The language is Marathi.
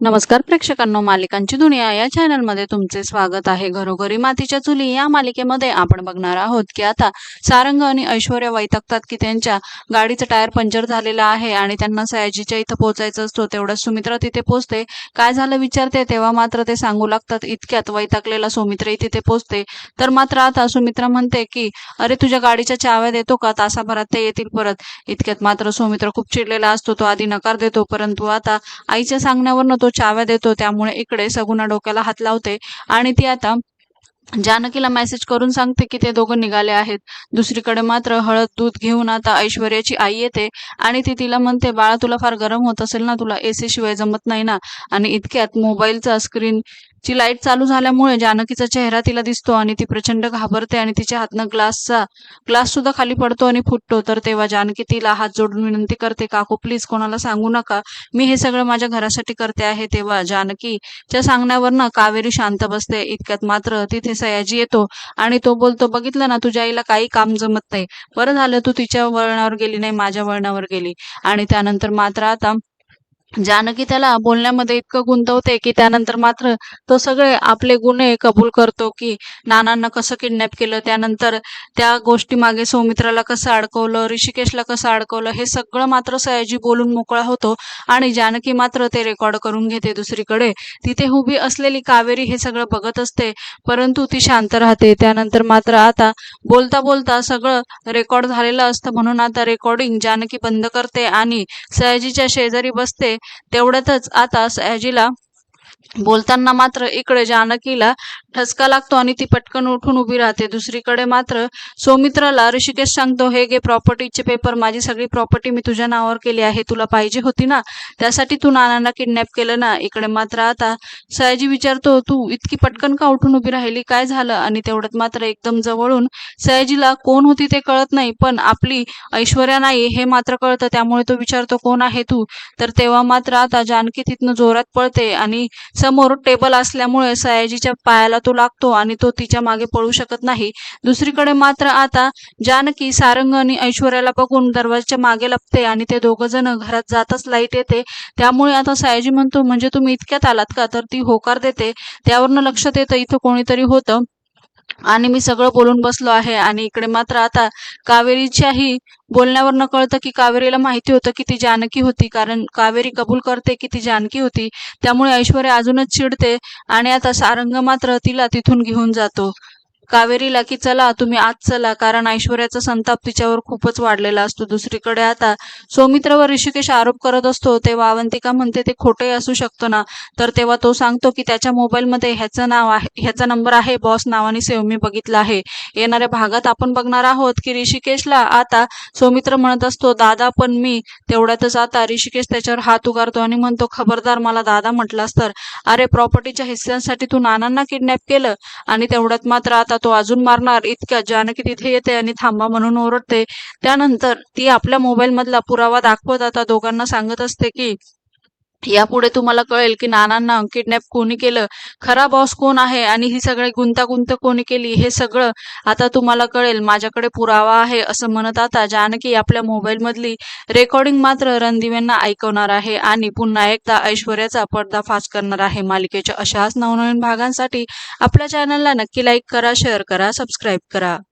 नमस्कार प्रेक्षकांनो मालिकांची दुनिया या चॅनलमध्ये तुमचे स्वागत आहे. घरोघरी मातीच्या चुली या मालिकेमध्ये आपण बघणार आहोत की आता सारंग आणि ऐश्वर्या वैतकतात की त्यांच्या गाडीचं टायर पंक्चर झालेलं आहे आणि त्यांना सयाजीच्या इथं पोहोचायचं असतो तेवढ्याच सुमित्रा तिथे पोहोचते काय झालं विचारते तेव्हा मात्र ते सांगू लागतात इतक्यात वैतकलेला सुमित्राही तिथे पोहोचते तर मात्र आता सुमित्रा म्हणते की अरे तुझ्या गाडीच्या चाव्या देतो का? तासाभरात ते येतील परत. इतक्यात मात्र सुमित्रा खूप चिडलेला असतो तो आधी नकार देतो परंतु आता आईच्या सांगण्यावर तो तो चाव्या देतो त्यामुळे इकडे सगुणा डोक्याला हात लावते. आणि ती आता जानकीला मेसेज करून सांगते की ते दोघं निघाले आहेत. दुसरीकडे मात्र हळद दूध घेऊन आता ऐश्वर्याची आई येते आणि ती तिला म्हणते बाळा तुला फार गरम होत असेल ना तुला एसी शिवाय जमत नाही ना. आणि इतक्यात मोबाईलचा स्क्रीन ची लाइट चालू झाल्यामुळे जानकीचा चेहरा तिला दिसतो आणि ती प्रचंड घाबरते आणि तिच्या हातनं ग्लासचा ग्लास सुद्धा खाली पडतो आणि फुटतो. तर तेव्हा जानकी तिला हात जोडून विनंती करते काकू प्लीज कोणाला सांगू नका. मी हे सगळं माझ्या घरासाठी करते आहे. तेव्हा जानकीच्या सांगण्यावर ना कावेरी शांत बसते. इतक्यात मात्र तिथे सयाजी येतो आणि तो बोलतो बघितलं ना तुझ्या आईला काही काम जमत नाही. बरं झालं तू तिच्या वळणावर गेली नाही माझ्या वळणावर गेली. आणि त्यानंतर मात्र आता जानकी त्याला बोलण्यामध्ये इतकं गुंतवते की त्यानंतर मात्र तो सगळे आपले गुन्हे कबूल करतो की नानांना कसं किडनॅप केलं त्यानंतर त्या गोष्टी मागे सौमित्राला कसं अडकवलं ऋषिकेशला कसं अडकवलं हे सगळं मात्र सयाजी बोलून मोकळा होतो आणि जानकी मात्र ते रेकॉर्ड करून घेते दुसरीकडे. तिथे उभी असलेली कावेरी हे सगळं बघत असते परंतु ती शांत राहते. त्यानंतर मात्र आता बोलता बोलता सगळं रेकॉर्ड झालेलं असतं म्हणून आता रेकॉर्डिंग जानकी बंद करते आणि सयाजीच्या शेजारी बसते. तेवढ्यातच आता सयाजीला बोलताना मात्र इकडे जानकीला ठसका लागतो आणि ती पटकन उठून उभी राहते. दुसरीकडे मात्र सौमित्राला ऋषिकेश सांगतो हे गे प्रॉपर्टीचे पेपर माझी सगळी प्रॉपर्टी मी तुझ्या नावावर केली आहे तुला पाहिजे होती ना? त्यासाठी तू नानांना किडनॅप केलं ना? इकडे मात्र आता सयाजी विचारतो तू इतकी पटकन का उठून उभी राहिली? काय झालं? आणि तेवढ्यात मात्र एकदम जवळून सयाजीला कोण होती ते कळत नाही पण आपली ऐश्वर्या नाही हे मात्र कळतं त्यामुळे तो विचारतो कोण आहे तू? तर तेव्हा मात्र आता जानकी तिथनं जोरात पळते आणि समोर टेबल असल्यामुळे सयाजीच्या पायाला तो लागतो आणि तो तिच्यामागे पळू शकत नाही. दुसरीकडे मात्र आता जानकी सारंग आणि ऐश्वर्याला बघून दरवाजाच्या मागे लपते आणि ते दोघं जण घरात जाताच लाइट येते. त्यामुळे आता सयाजी म्हणतो म्हणजे तुम्ही इतक्यात आलात का? तर ती होकार देते. त्यावरनं लक्षात येतं इथं कोणीतरी होतं. आणि मी सगळं बोलून बसलो आहे. आणि इकडे मात्र आता कावेरीच्याही बोलण्यावरनं कळतं की कावेरीला माहिती होतं की ती जानकी होती. कारण कावेरी कबूल करते की ती जानकी होती. त्यामुळे ऐश्वर्या अजूनच चिडते आणि आता सारंग मात्र तिला तिथून घेऊन जातो. कावेरीला की चला तुम्ही आज चला कारण ऐश्वर्याचा संताप तिच्यावर खूपच वाढलेला असतो. दुसरीकडे आता सौमित्रवर ऋषिकेश आरोप करत असतो तेव्हा अवंतिका म्हणते ते खोटे असू शकतं ना. तर तेव्हा तो सांगतो की त्याच्या मोबाईलमध्ये ह्याचं नाव आहे ह्याचा नंबर आहे बॉस नावाने सेव मी बघितला आहे. येणाऱ्या भागात आपण बघणार आहोत की ऋषिकेशला आता सौमित्र म्हणत असतो दादा पण मी तेवढ्यातच आता ऋषिकेश त्याच्यावर हात उगारतो आणि म्हणतो खबरदार मला दादा म्हटलास तर. अरे प्रॉपर्टीच्या हिस्स्यांसाठी तू नानांना किडनॅप केलं आणि तेवढ्यात मात्र आता तो अजून मारणार इतक्या जानकी तिथे येते आणि थांबा म्हणून ओरडते. त्यानंतर ती आपल्या मोबाईल मधला पुरावा दाखवत आता दोघांना सांगत असते की यापुढे तुम्हाला कळेल की नानांना किडनॅप कोणी केलं? खरा बॉस कोण आहे? आणि ही सगळी गुंतागुंत कोणी केली? हे सगळं आता तुम्हाला कळेल. माझ्याकडे पुरावा आहे असं म्हणत आता जानकी आपल्या मोबाईलमधली रेकॉर्डिंग मात्र रणदिव्यांना ऐकवणार आहे आणि पुन्हा एकदा ऐश्वर्याचा पर्दाफाश करणार आहे. मालिकेच्या अशाच नवनवीन भागांसाठी आपल्या चॅनलला नक्की लाईक करा शेअर करा सबस्क्राईब करा.